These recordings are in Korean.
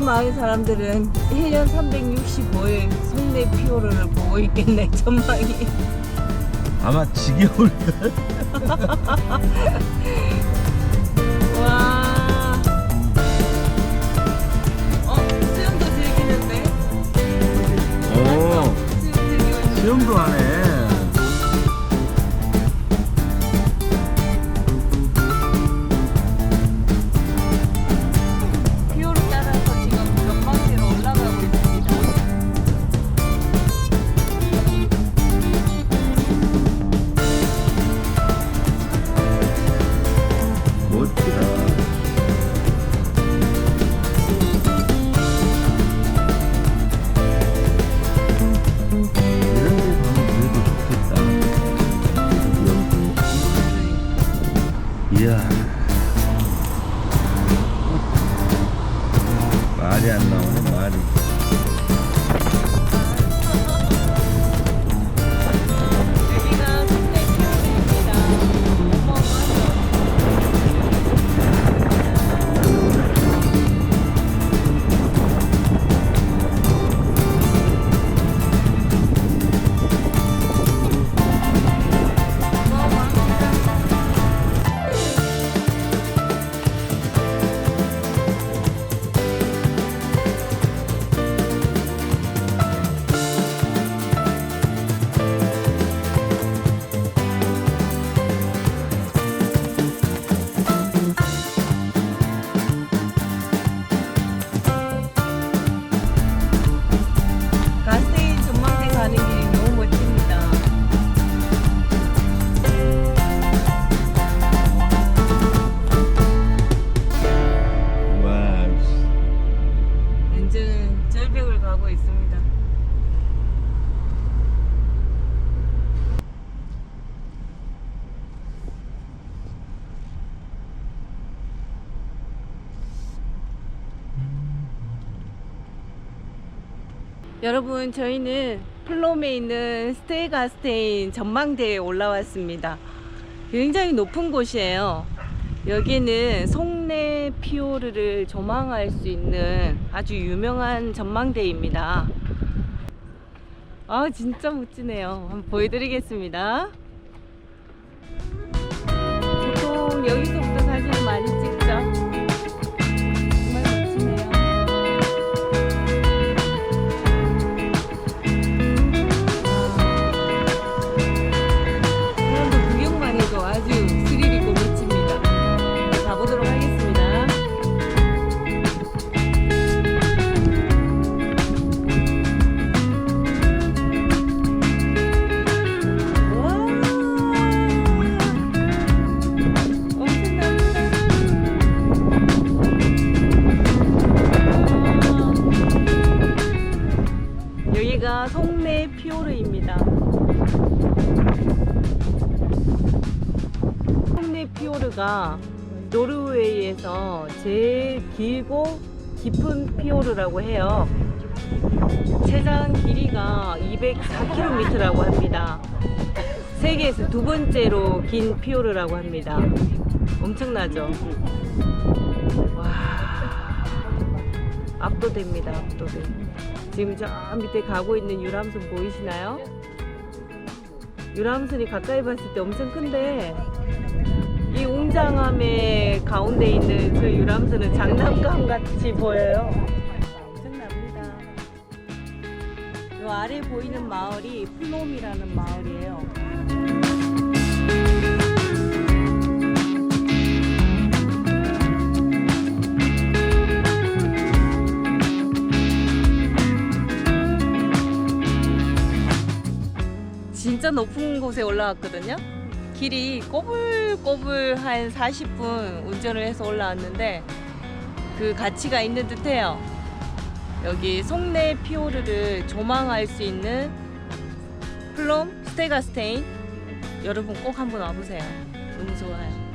마을 사람들은 1년 365일 송내 피오르를 보고 있겠네 전망이. 아마 지겨울 와. 어? 수영도 즐기는데? 오. 수영 즐기고 있는 수영도 하네 여러분 저희는 플롬에 있는 스테이가스테인 전망대에 올라왔습니다. 굉장히 높은 곳이에요. 여기는 송내 피오르를 조망할 수 있는 아주 유명한 전망대입니다. 아 진짜 멋지네요. 한번 보여드리겠습니다. 보통 여기서 노르웨이에서 제일 길고 깊은 피오르라고 해요. 최장 길이가 204km라고 합니다. 세계에서 두 번째로 긴 피오르라고 합니다. 엄청나죠? 와, 압도됩니다, 압도돼. 지금 저 밑에 가고 있는 유람선 보이시나요? 유람선이 가까이 봤을 때 엄청 큰데 이 웅장함의 가운데 있는 저 유람선은 장난감 같이 보여요. 엄청납니다. 이 아래 보이는 마을이 플롬이라는 마을이에요. 진짜 높은 곳에 올라왔거든요. 길이 꼬불꼬불 한 40분 운전을 해서 올라왔는데 그 가치가 있는 듯해요. 여기 송내 피오르를 조망할 수 있는 플롬 스테가스테인 여러분 꼭 한번 와보세요. 너무 좋아요.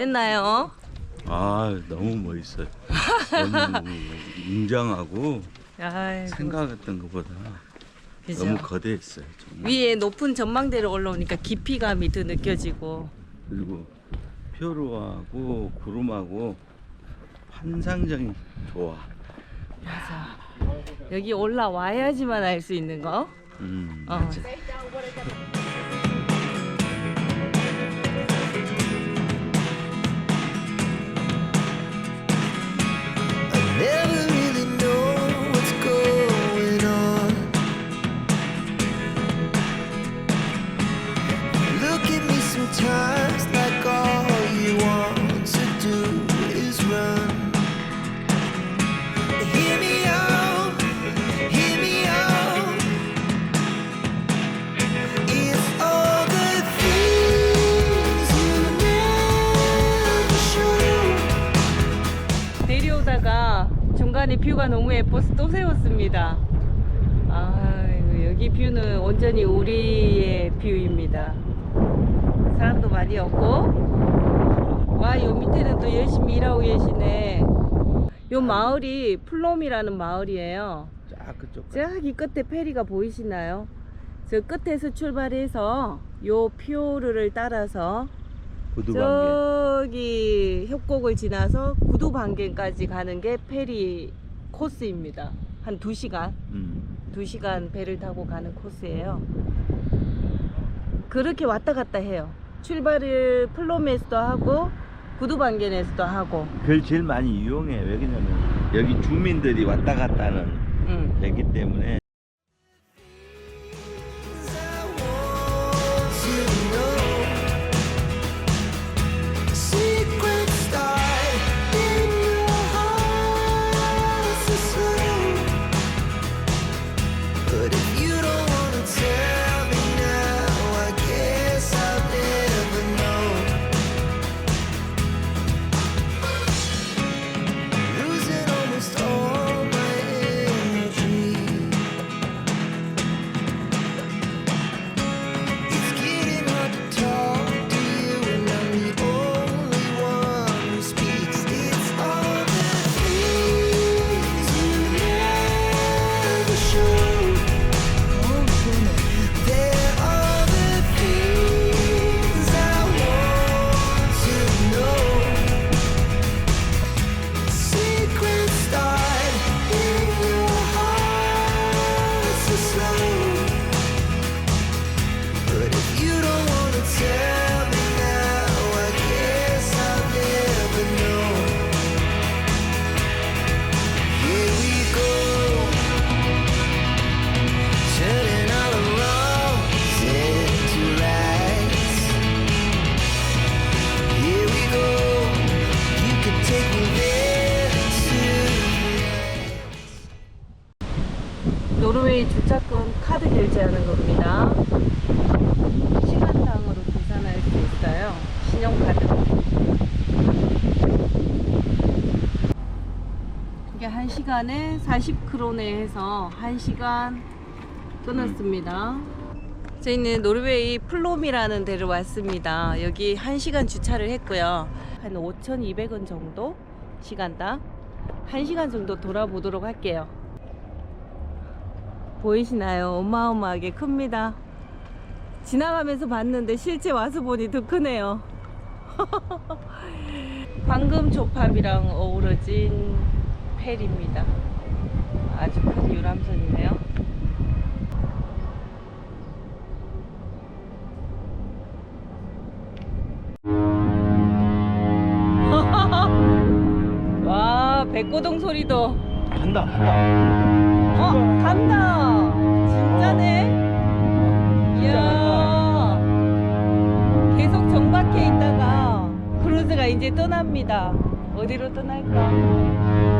어땠나요? 아 너무 멋있어요. 너무 웅장하고 아이고, 생각했던 것보다 그죠? 너무 거대했어요. 정말. 위에 높은 전망대를 올라오니까 깊이감이 더 느껴지고 그리고 표로하고 구름하고 환상적인 조화. 맞아. 여기 올라와야지만 알 수 있는 거. 음, 어. 맞아. 뷰가 너무 예뻐서 또 세웠습니다. 아, 여기 뷰는 온전히 우리의 뷰입니다. 사람도 많이 없고, 와, 요 밑에는 또 열심히 일하고 계시네. 요 마을이 플롬이라는 마을이에요. 쫙 그쪽. 저기 끝에 페리가 보이시나요? 저 끝에서 출발해서 요 표를 따라서 구두방개. 저기 협곡을 지나서 구두방개까지 가는 게 페리 코스입니다. 한 2시간, 음. 2시간 배를 타고 가는 코스예요. 그렇게 왔다 갔다 해요. 출발을 플롬에서도 하고 구두방개에서도 하고. 그걸 제일 많이 이용해요. 왜냐면 여기 주민들이 왔다 갔다 하는 음. 데기 때문에 1시간에 40크로네 해서 1시간 끊었습니다. 저희는 노르웨이 플롬이라는 데를 왔습니다. 여기 1시간 주차를 했고요. 한 5,200원 정도 시간당 1시간 정도 돌아보도록 할게요. 보이시나요? 어마어마하게 큽니다. 지나가면서 봤는데 실제 와서 보니 더 크네요. 황금 조팝이랑 어우러진 펠입니다. 아주 큰 유람선이네요. 와, 백고동 소리도 간다 간다. 어, 간다. 진짜네. 이야. 계속 정박해 있다가 크루즈가 이제 떠납니다. 어디로 떠날까?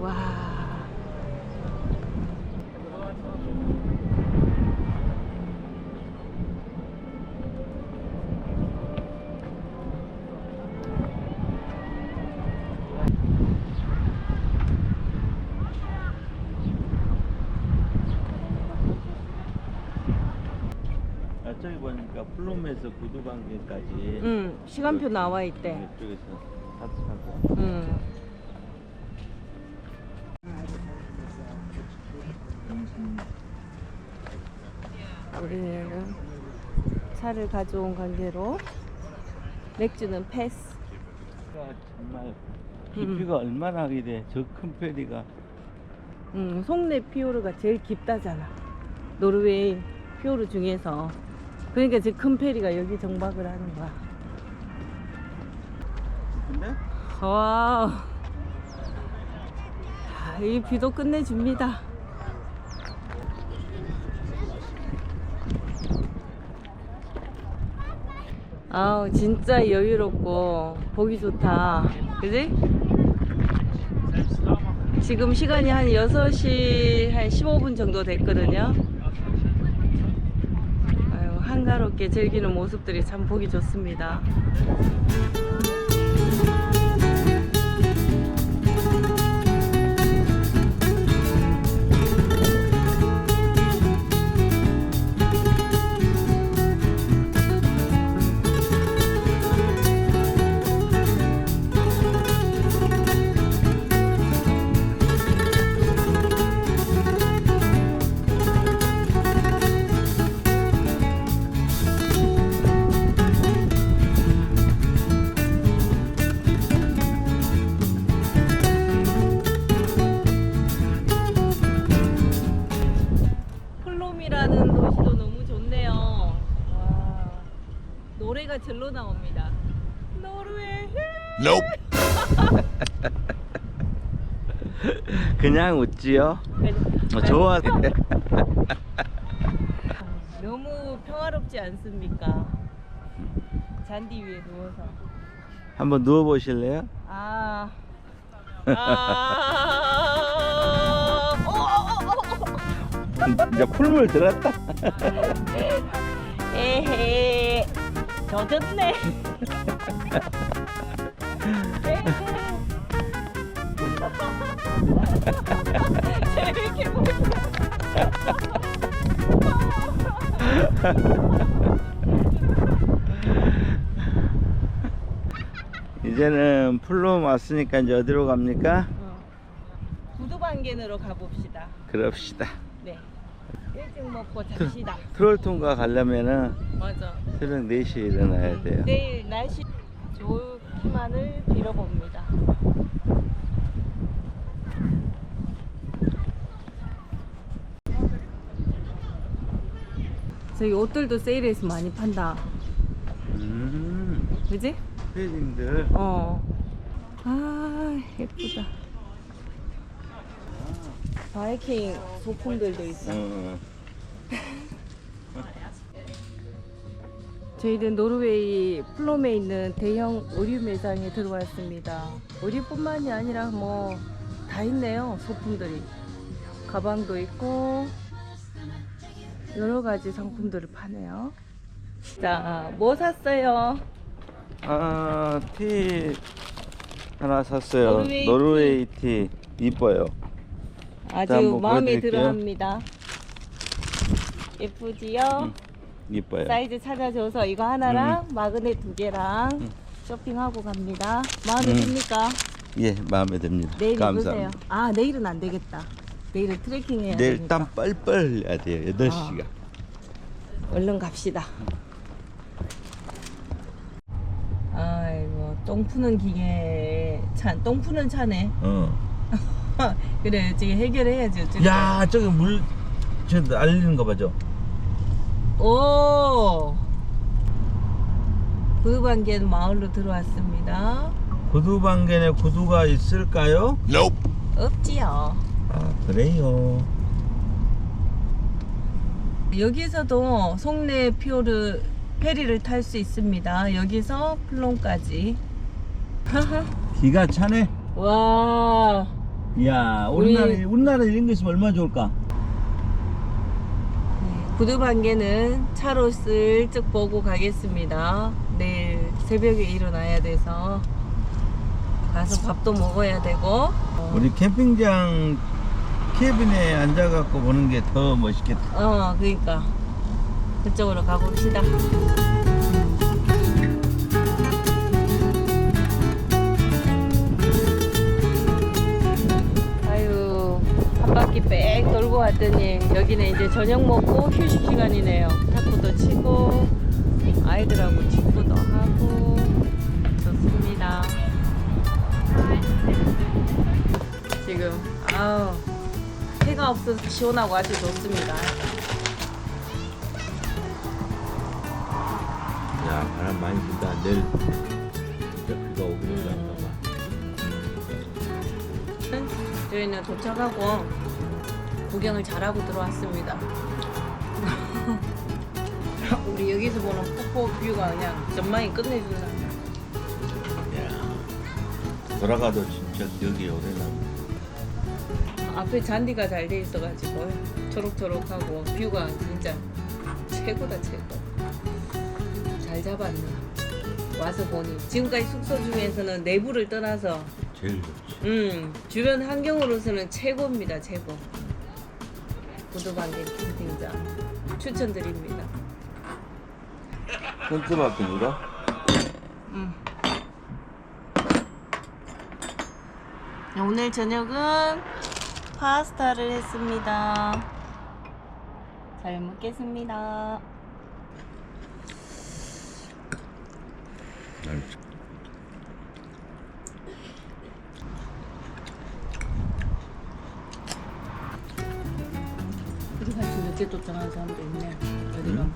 와. 보니까 플롬에서 구두방개까지 응, 시간표 나와 있대. 이쪽에서 탑승하고 응. 우리는 차를 가져온 관계로 맥주는 패스. 정말 깊이가 얼마나 이래 저큰 페리가 응, 속내 피오르가 제일 깊다잖아. 노르웨이 피오르 중에서. 그러니까 저큰 페리가 여기 정박을 하는 거야. 근데 와. 아, 이 뷰도 끝내줍니다. 아우, 진짜 여유롭고 보기 좋다. 그지? 지금 시간이 한 6시 한 15분 정도 됐거든요. 한가롭게 즐기는 모습들이 참 보기 좋습니다. 그냥 웃지요 어, 네. 좋아 너무 평화롭지 않습니까? 잔디 위에 누워서. 한번 누워 보실래요? 아. 아. 이제 풀물 들었다 에헤. 젖었네. 재밌게 보인다. 이제는 풀롬 왔으니까 이제 어디로 갑니까? 어. 구두방겐으로 가봅시다. 그럽시다 네. 일찍 먹고 잡시다. 트롤 통과 가려면은 맞아. 새벽 4시에 일어나야 돼요 내일 날씨 좋기만을 빌어봅니다. 저기 옷들도 세일해서 많이 판다. 음 그지? 패딩들 어. 아, 예쁘다. 바이킹 소품들도 있어. 어. 저희는 노르웨이 플롬에 있는 대형 의류 매장에 들어왔습니다. 의류뿐만이 아니라 뭐 다 있네요. 소품들이. 가방도 있고 여러 가지 상품들을 파네요. 자, 뭐 샀어요? 아, 티 하나 샀어요. 노르웨이 티. 이뻐요. 아주 한번 마음에 보여드릴게요. 들어합니다. 예쁘지요? 이뻐요. 사이즈 찾아줘서 이거 하나랑 마그넷 두 개랑 음. 쇼핑하고 갑니다. 마음에 음. 듭니까? 예, 마음에 듭니다. 내일 감사합니다. 입으세요. 아 내일은 안 되겠다. 내일은 트레킹 해야 내일 되니까. 땀 뻘뻘 흘려야 돼요. 8시가. 얼른 갑시다. 아이고 똥 푸는 기계 차, 똥 푸는 차네. 어. 그래 지금 해결해야지 어쨌든. 야, 저기 물, 저 알리는 거 봐죠. 오. 구두방겐 마을로 들어왔습니다. 구두방겐에 구두가 있을까요? 없지요. 아, 그래요. 여기서도 송내 피오르 페리를 탈 수 있습니다. 여기서 플론까지. 기가 차네. 와. 이야, 우리나라에- 우리나라에 이런 게 있으면 얼마나 좋을까? 구두방개는 차로 슬쩍 보고 가겠습니다. 내일 새벽에 일어나야 돼서 가서 밥도 먹어야 되고. 어, 우리 캠핑장 캐빈에 앉아갖고 보는 게 더 멋있겠다. 어 그러니까 그쪽으로 가봅시다. 아유, 한 바퀴 빽 돌고 왔더니 여기는 이제 저녁 먹고 휴식 시간이네요. 탁구도 치고 아이들하고 축구도 하고 좋습니다. 지금 아우 해가 없어서 시원하고 아주 좋습니다. 야 바람 많이 분다. 내일 진짜 비가 오기로 음. 한가 봐. 저희는 도착하고 구경을 잘하고 들어왔습니다. 우리 여기서 보는 폭포 뷰가 그냥 전망이 끝내준다. 야 돌아가도 진짜 기억이 오래 남. 앞에 잔디가 잘 돼 있어가지고 초록초록하고 뷰가 진짜 최고다 최고. 잘 잡았네. 와서 보니 지금까지 숙소 중에서는 내부를 떠나서 제일 좋지. 음 주변 환경으로서는 최고입니다 최고. 구두방개 캠핑장 추천드립니다. 손톱밖에 물어? 음. 오늘 저녁은 파스타를 했습니다. 잘 먹겠습니다. 난 우리 같이 늦게 도착한 사람도 있네. 어디가?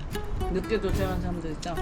늦게 도착한 사람도 있죠.